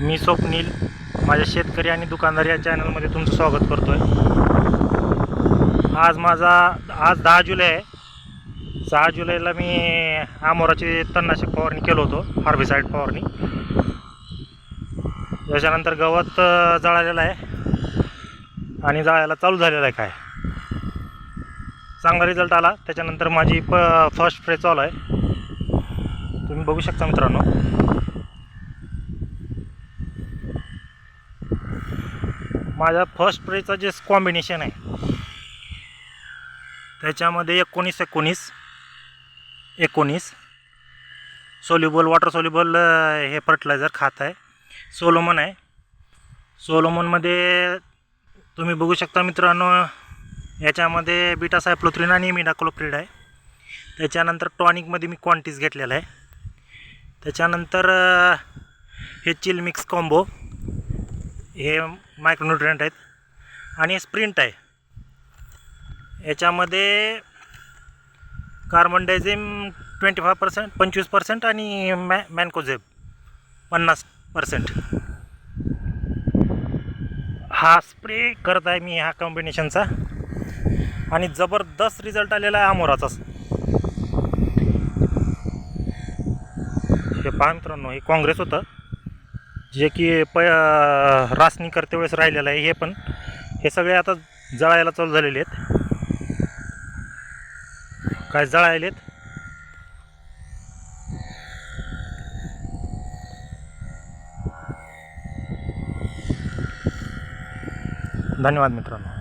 मी स्वप्नील माझ्या शेतकरी आणि दुकानदार या चॅनलमध्ये तुमचं स्वागत करतो आहे आज माझा आज दहा जुलै आहे. सहा जुलैला मी आमोराची तणनाशक फवारणी केलं होतं हार्बिसाईड फवारणी. त्याच्यानंतर गवत जळालेलं आहे. आणि जळायला चालू झालेलं आहे काय. चांगला रिझल्ट आला. त्याच्यानंतर माझी प फर्स्ट स्प्रे चालू आहे. तुम्ही बघू शकता मित्रांनो. माझ्या फर्स्ट स्प्रेचं जे कॉम्बिनेशन आहे त्याच्यामध्ये एकोणीस एकोणीस एकोणीस. सोल्युबल वॉटर सोल्युबल हे फर्टिलायझर खात आहे. सोलोमन आहे. सोलोमनमध्ये तुम्ही बघू शकता मित्रांनो याच्यामध्ये बीटा सायप्लोथ्रिन आणि मिडाक्लोप्रिड आहे. त्याच्यानंतर टॉनिकमध्ये मी क्वांटिस घेतलेला आहे. त्याच्यानंतर हे चिल मिक्स कॉम्बो हे मायक्रोन्युट्रियंट आहेत आणि स्प्रिंट आहे. याच्यामध्ये carbendazim twenty five percent पंचवीस पर्सेंट आणि मॅ मॅनकोझेब पन्नास पर्सेंट हा स्प्रे करत आहे मी ह्या कॉम्बिनेशनचा आणि जबरदस्त रिझल्ट आलेला आहे आमोराचा. हे पहा मित्रांनो हे काँग्रेस होतं. जे की प रासनी करते वेळेस राहिलेलं आहे हे पण. हे सगळे आता जळायला चालू झालेले आहेत. काय जळायलेत? धन्यवाद मित्रांनो.